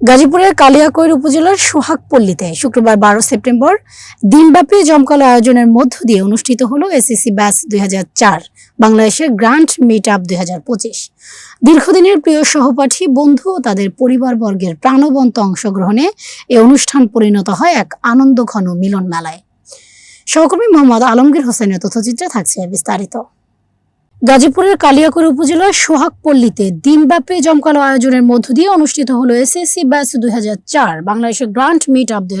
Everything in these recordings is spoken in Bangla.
গাজীপুরের কালিয়াকৈর উপজেলার সোহাগপল্লীতে শুক্রবার বারো সেপ্টেম্বর দিনব্যাপী জমকালো আয়োজনের মধ্য দিয়ে অনুষ্ঠিত হলো এসএসসি ব্যাচ দুই বাংলাদেশের গ্রান্ট মিট আপ দুই দীর্ঘদিনের প্রিয় সহপাঠী, বন্ধু ও তাদের পরিবারবর্গের প্রাণবন্ত অংশগ্রহণে এ অনুষ্ঠান পরিণত হয় এক আনন্দঘন মিলন মেলায় সহকর্মী মোহাম্মদ আলমগীর হোসেনের তথ্যচিত্রে থাকছে বিস্তারিত। গাজীপুরের কালিয়াকৈর উপজেলার সোহাগপল্লীতে দিনব্যাপী জমকালো আয়োজনের মধ্য দিয়ে অনুষ্ঠিত হলো এসএসসি ব্যাচ দুই বাংলাদেশের গ্রান্ট মিট আপ দুই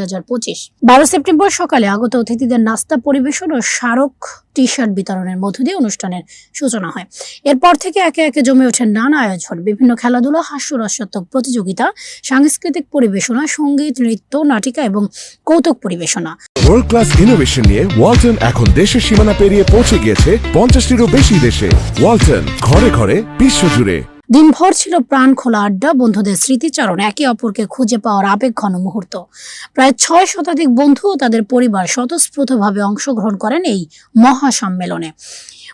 বারো সেপ্টেম্বর সকালে আগত অতিথিদের নাস্তা পরিবেশন ও স্মারক টি শার্ট বিতরণের মধ্য দিয়ে অনুষ্ঠানের সূচনা হয়। এরপর থেকে একে একে জমে ওঠে নানা আয়োজন, বিভিন্ন খেলাধুলা, হাস্যরসাত্মক প্রতিযোগিতা, সাংস্কৃতিক পরিবেশনা, সংগীত, নৃত্য, নাটিকা এবং কৌতুক পরিবেশনা। ওয়ার্ল্ড ক্লাস ইনোভেশন নিয়ে ওয়ালটন এখন দেশের সীমানা পেরিয়ে পৌঁছে গিয়েছে পঞ্চাশটিরও বেশি দেশে। ওয়ালটন, ঘরে ঘরে, বিশ্বজুড়ে। দিনভর ছিল প্রাণ খোলা আড্ডা, বন্ধুদের স্মৃতিচারণ, একে অপরকে খুঁজে পাওয়ার আবেগ ঘন মুহূর্ত। প্রায় ছয় শতাধিক বন্ধু ও তাদের পরিবার স্বতঃস্ফূর্তভাবে অংশগ্রহণ করেন এই মহা সম্মেলনে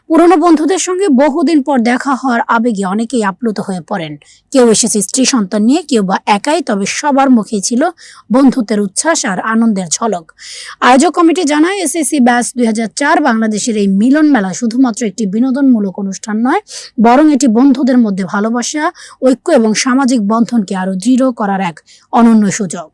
পুরনো বন্ধুদের সঙ্গে বহুদিন পর দেখা হওয়ার আবেগে অনেকেই আপ্লুত হয়ে পড়েন। কেউ এসেছে স্ত্রী সন্তান নিয়ে, কেউ বা একাই, তবে সবার মুখে ছিল বন্ধুত্বের উচ্ছ্বাস আর আনন্দের ঝলক। আয়োজক কমিটি জানায়, এসএসসি ব্যাস দুই হাজার চার বাংলাদেশের এই মিলন মেলা শুধুমাত্র একটি বিনোদনমূলক অনুষ্ঠান নয়, বরং এটি বন্ধুদের মধ্যে ভালোবাসা ঐক্য এবং সামাজিক বন্ধনকে আরও দৃঢ় করার এক অনন্য সুযোগ।